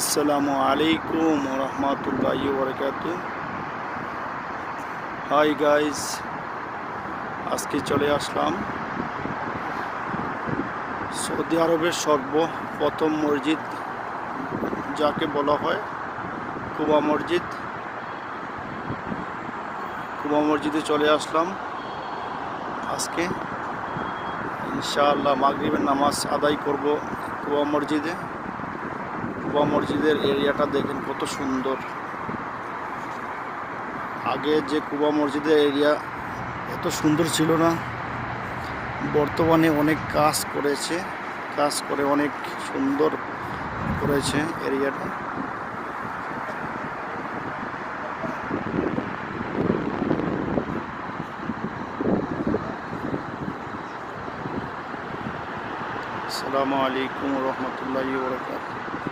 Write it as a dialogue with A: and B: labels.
A: আসসালামু আলাইকুম রহমতুল্লাহ বরকাত হাই গাইস আজকে চলে আসলাম সৌদি আরবের সর্বপ্রথম মসজিদ, যাকে বলা হয় কুবা মসজিদ। কুবা মসজিদে চলে আসলাম আজকে। ইনশাআল্লাহ মাগরিবের নামাজ আদায় করব কুবা মসজিদে। কুবা মসজিদের এরিয়াটা দেখেন কত সুন্দর। আগে যে কুবা মসজিদের এরিয়া এত সুন্দর ছিল না, বর্তমানে অনেক কাজ করেছে, কাজ করে অনেক সুন্দর করেছে এরিয়াটা। আসসালামু আলাইকুম রহমতুল্লাহ বরকাত